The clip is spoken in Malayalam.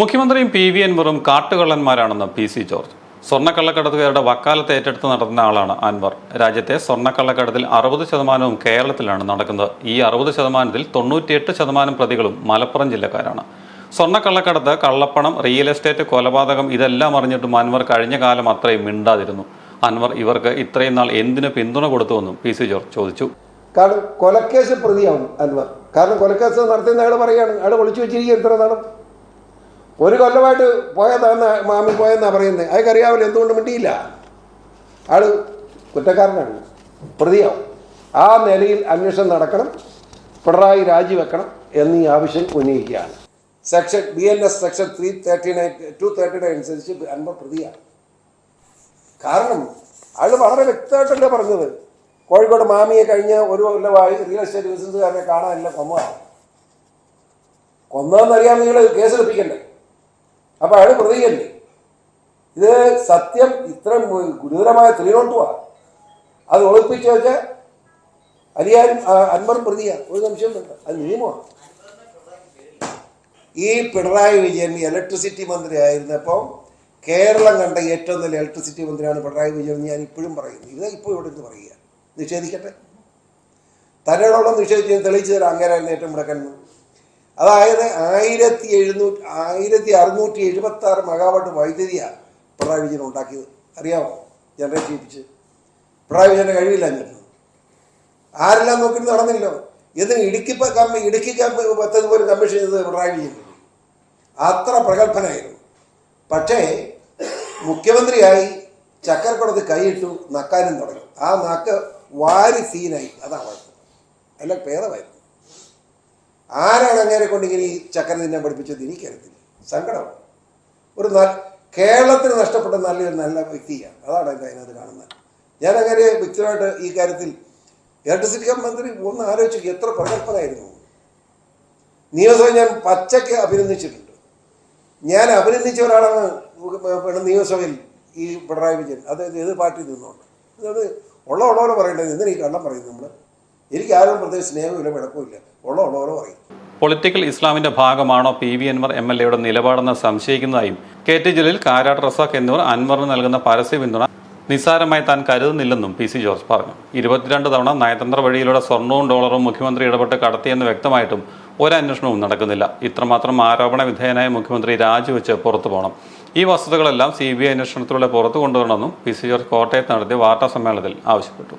മുഖ്യമന്ത്രിയും പി വി അൻവറും കാട്ടുകള്ളന്മാരാണെന്ന് പി സി ജോർജ്. സ്വർണക്കള്ളക്കടത്തുകാരുടെ വക്കാലത്ത് ഏറ്റെടുത്ത് നടത്തുന്ന ആളാണ് അൻവർ. രാജ്യത്തെ സ്വർണക്കള്ളക്കടത്തിൽ അറുപത് ശതമാനവും കേരളത്തിലാണ് നടക്കുന്നത്. ഈ അറുപത് ശതമാനത്തിൽ തൊണ്ണൂറ്റിയെട്ട് ശതമാനം പ്രതികളും മലപ്പുറം ജില്ലക്കാരാണ്. സ്വർണക്കള്ളക്കടത്ത് കള്ളപ്പണം റിയൽ എസ്റ്റേറ്റ് കൊലപാതകം ഇതെല്ലാം അറിഞ്ഞിട്ടും അൻവർ കഴിഞ്ഞ കാലം അത്രയും മിണ്ടാതിരുന്നു. അൻവർ ഇവർക്ക് ഇത്രയും നാൾ എന്തിനു പിന്തുണ കൊടുത്തുവെന്നും പി സി ജോർജ് ചോദിച്ചു. കാരണം കൊലക്കേസ് പ്രതിയാവും അൻവർ. കാരണം കൊലക്കേസ് നടത്തുന്ന അയാൾ പറയുകയാണ്. അയാൾ ഒളിച്ചു വെച്ചിരിക്കുക ഇത്ര നാളും. ഒരു കൊല്ലമായിട്ട് പോയതാന്ന് മാമി പോയെന്നാണ് പറയുന്നത് അയാൾക്കറിയാവില്ല എന്തുകൊണ്ട് മിണ്ടിയില്ല. ആൾ കുറ്റക്കാരനാണ്. പ്രതിയാവും. ആ നിലയിൽ അന്വേഷണം നടക്കണം പിണറായി രാജിവെക്കണം എന്നീ ആവശ്യം ഉന്നയിക്കുകയാണ്. Section B N S section three thirty nine two thirty nine അനുസരിച്ച് അൻപ പ്രതിയാണ്. കാരണം അയാൾ വളരെ വ്യക്തമായിട്ടല്ലേ പറഞ്ഞത്. കോഴിക്കോട് മാമിയെ കഴിഞ്ഞ ഒരു കൊല്ലമായി റിയൽ എസ്റ്റേറ്റ് ബിസിനസ്സുകാരനെ കാണാനില്ല കൊമ്മ കൊന്നതെന്നറിയാൻ നിങ്ങൾ കേസെടുപ്പിക്കണ്ടേ അപ്പൊ അയാൾ പ്രതിയല്ലേ ഇത് സത്യം ഇത്ര ഗുരുതരമായ ത്രീനോട്ടുമാണ് അത് ഒളിപ്പിച്ച് വെച്ച അരിയാൻ അൻവർ പ്രതിയാ. ഒരു സംശയം അത് നിയമമാണ് ഈ പിണറായി വിജയൻ ഇലക്ട്രിസിറ്റി മന്ത്രി ആയിരുന്നപ്പോൾ കേരളം കണ്ട ഏറ്റവും നല്ല ഇലക്ട്രിസിറ്റി മന്ത്രിയാണ് പിണറായി വിജയൻ ഞാൻ ഇപ്പോഴും പറയുന്നു. ഇത് ഇപ്പോൾ ഇവിടെ നിന്ന് പറയുക. നിഷേധിക്കട്ടെ? തന്നോടൊപ്പം നിഷേധിച്ച് തെളിയിച്ചു തരാം. അങ്ങനെ ഏറ്റവും മുടക്കുന്നു അതായത് ആയിരത്തി എഴുന്നൂറ്റി ആയിരത്തി അറുന്നൂറ്റി എഴുപത്തി ആറ് മെഗാവാട്ട് വൈദ്യുതിയാണ് പിണറായി വിജയൻ ഉണ്ടാക്കിയത്. അറിയാമോ ജനറേറ്റ് ചെയ്യിപ്പിച്ച്. പിണറായി വിജയന്റെ കഴിവില്ല എന്നിട്ട് ആരെല്ലാം നോക്കി നടന്നില്ലോ ഇതിന് ഇടുക്കി കമ്മി ഇടുക്കി പദ്ധതി പോലും കമ്മീഷൻ ചെയ്തത് പിണറായി വിജയൻ? അത്ര പ്രഗത്ഭനായിരുന്നു. പക്ഷേ മുഖ്യമന്ത്രിയായി ചക്കരക്കുടത്ത് കൈയിട്ടു നക്കാനും തുടങ്ങി. ആ നക്ക് വാരി സീനായി. അതാണ് അല്ല ഭേദമായിരുന്നു. ആരാണ് അങ്ങേരെ കൊണ്ട് ഇങ്ങനെ ഈ ചക്കര തിന്നാൻ പഠിപ്പിച്ചത് എനിക്കറിയത്തില്ല. സങ്കടം. ഒരു കേരളത്തിന് നഷ്ടപ്പെട്ട നല്ലൊരു നല്ല വ്യക്തിയാണ്. അതാണ് എന്റെ അതിനകത്ത് കാണുന്നത്. ഞാൻ അങ്ങനെ വ്യക്തിപരമായിട്ട് ഈ കാര്യത്തിൽ ഇലക്ട്രിസിറ്റി മന്ത്രി ഒന്ന് ആലോചിച്ചു എത്ര പ്രഗത്ഭനായിരുന്നു. നിയമസഭ ഞാൻ പച്ചയ്ക്ക് അഭിനന്ദിച്ചിട്ടുണ്ട്. ഞാൻ അഭിനന്ദിച്ച ഒരാളാണ് നിയമസഭയിൽ ഈ പിണറായി വിജയൻ. അത് ഏത് പാർട്ടി നിന്നുകൊണ്ട്. അത് ഉള്ള ഉള്ളവരെ പറയേണ്ടത് എന്തിനാ ഈ കള്ളം പറയുന്നത് നമ്മൾ എനിക്ക് ആരും പ്രത്യേക സ്നേഹമില്ല പിഴക്കമില്ല ഉള്ള ഉള്ളവരെ പറയും. പൊളിറ്റിക്കൽ ഇസ്ലാമിന്റെ ഭാഗമാണോ P V Anvar M L എയുടെ നിലപാടെന്ന് സംശയിക്കുന്നതായും കെ ടി ജലീൽ കാരാട്ട് റസാഖ് എന്നിവർ അൻവറിന് നൽകുന്ന പരസ്യ പിന്തുണ നിസ്സാരമായി താൻ കരുതുന്നില്ലെന്നും പി സി ജോർജ് പറഞ്ഞു. ഇരുപത്തിരണ്ട് തവണ നയതന്ത്ര വഴിയിലൂടെ സ്വർണവും ഡോളറും മുഖ്യമന്ത്രി ഇടപെട്ട് കടത്തിയെന്ന് വ്യക്തമായിട്ടും ഒരന്വേഷണവും നടക്കുന്നില്ല. ഇത്രമാത്രം ആരോപണ വിധേയനായ മുഖ്യമന്ത്രി രാജിവെച്ച് പുറത്തു പോകണം. ഈ വസ്തുതകളെല്ലാം സി ബി ഐ അന്വേഷണത്തിലൂടെ പുറത്തു കൊണ്ടുവരണമെന്നും പി സി ജോർജ് കോട്ടയത്ത് നടത്തിയ വാർത്താ സമ്മേളനത്തിൽ ആവശ്യപ്പെട്ടു.